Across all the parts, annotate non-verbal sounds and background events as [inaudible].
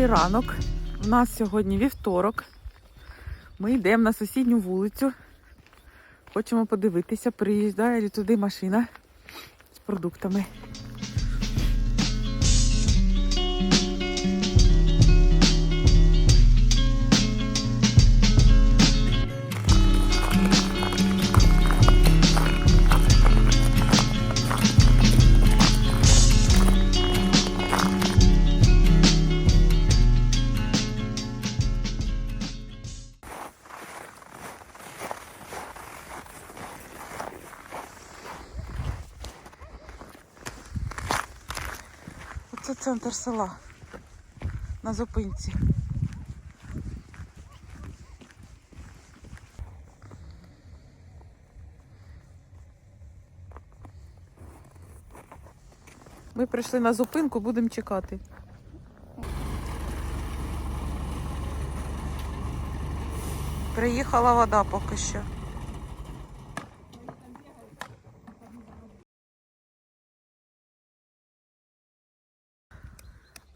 Добрий ранок. У нас сьогодні вівторок. Ми йдемо на сусідню вулицю. Хочемо подивитися, приїжджає туди машина з продуктами. Оце центр села. На зупинці. Ми прийшли на зупинку, будемо чекати. Приїхала вода поки що.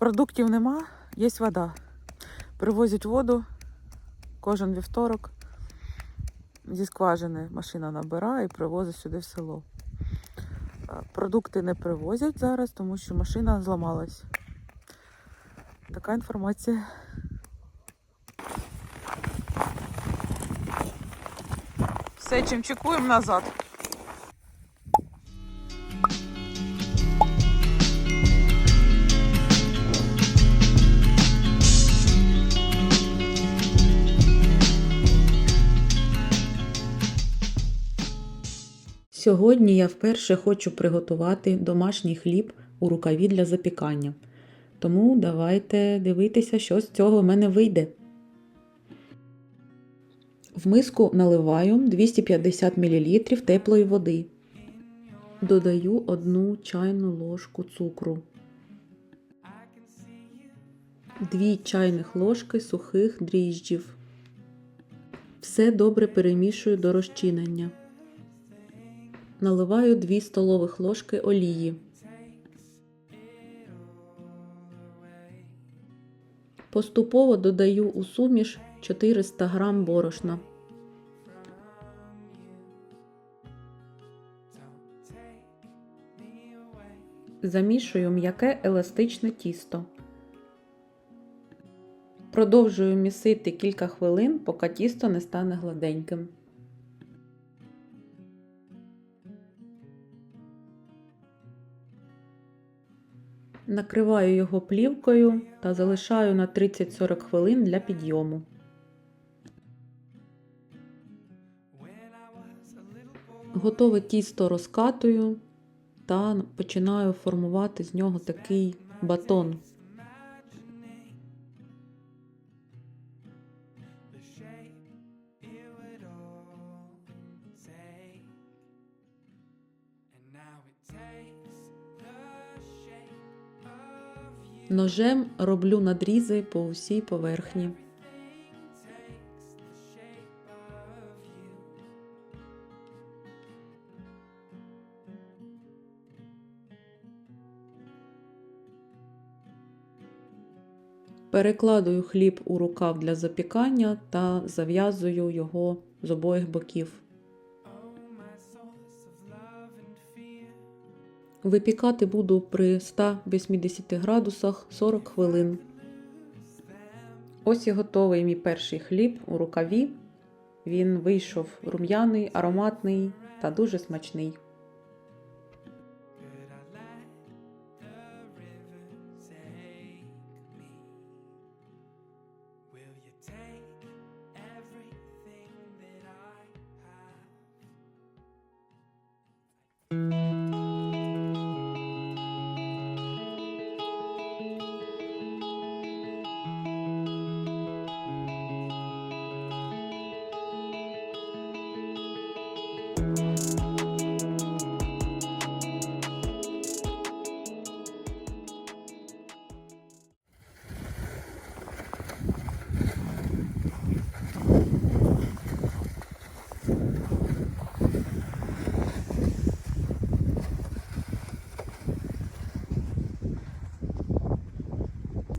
Продуктів нема, є вода. Привозять воду кожен вівторок. Зі скважини машина набирає і привозить сюди в село. Продукти не привозять зараз, тому що машина зламалась. Така інформація. Все, чим чекуємо назад. Сьогодні я вперше хочу приготувати домашній хліб у рукаві для запікання. Тому давайте дивитися, що з цього в мене вийде. В миску наливаю 250 мл теплої води. Додаю одну чайну ложку цукру. 2 чайних ложки сухих дріжджів. Все добре перемішую до розчинення. Наливаю 2 столових ложки олії. Поступово додаю у суміш 400 г борошна. Замішую м'яке еластичне тісто. Продовжую місити кілька хвилин, поки тісто не стане гладеньким. Накриваю його плівкою та залишаю на 30-40 хвилин для підйому. Готове тісто розкатую та починаю формувати з нього такий батон. Ножем роблю надрізи по усій поверхні. Перекладую хліб у рукав для запікання та зав'язую його з обох боків. Випікати буду при 180 градусах 40 хвилин. Ось і готовий мій перший хліб у рукаві. Він вийшов рум'яний, ароматний та дуже смачний.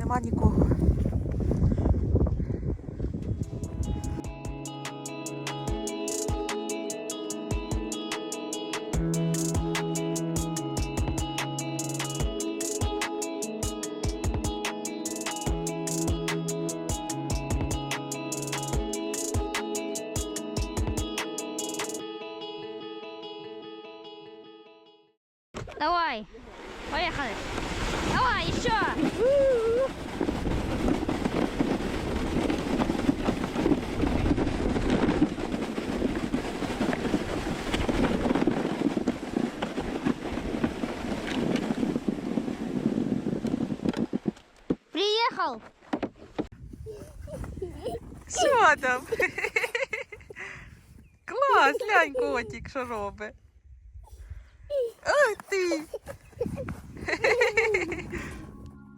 Нема нікого. Давай. Поехали. Давай, еще. Що там? [laughs] Клас, глянь, котик, що робить. Ах ти! [laughs]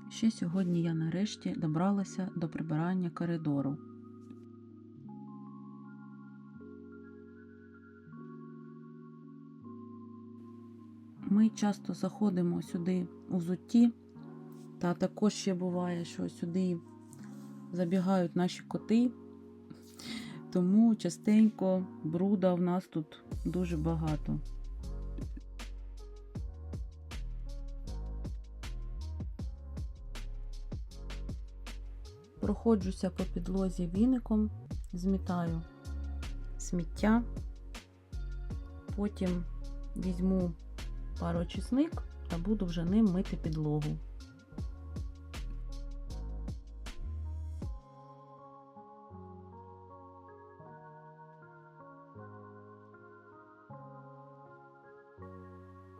Ще сьогодні я нарешті добралася до прибирання коридору. Ми часто заходимо сюди у зутті, та також ще буває, що сюди забігають наші коти, тому частенько бруда в нас тут дуже багато. Проходжуся по підлозі віником, змітаю сміття, потім візьму пароочисник та буду вже ним мити підлогу.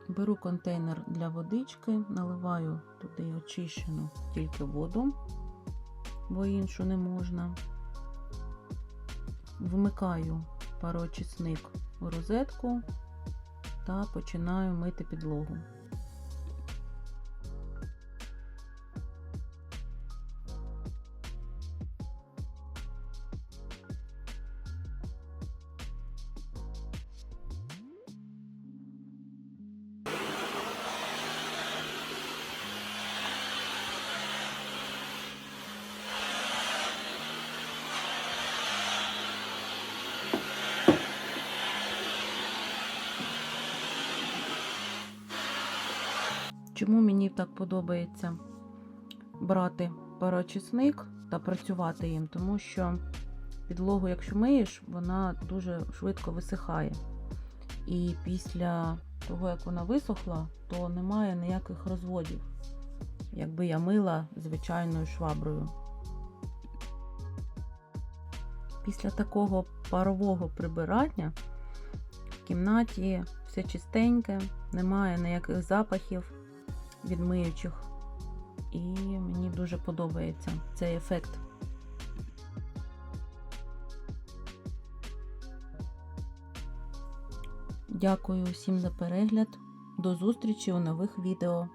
Беру контейнер для водички, наливаю туди очищену тільки воду бо іншу не можна. Вмикаю пароочисник у розетку та починаю мити підлогу. Чому мені так подобається брати пароочисник та працювати їм? Тому що підлогу, якщо миєш, вона дуже швидко висихає. І після того, як вона висохла, то немає ніяких розводів, якби я мила звичайною шваброю. Після такого парового прибирання в кімнаті все чистеньке, немає ніяких запахів від миючих. І мені дуже подобається цей ефект. Дякую всім за перегляд. До зустрічі у нових відео.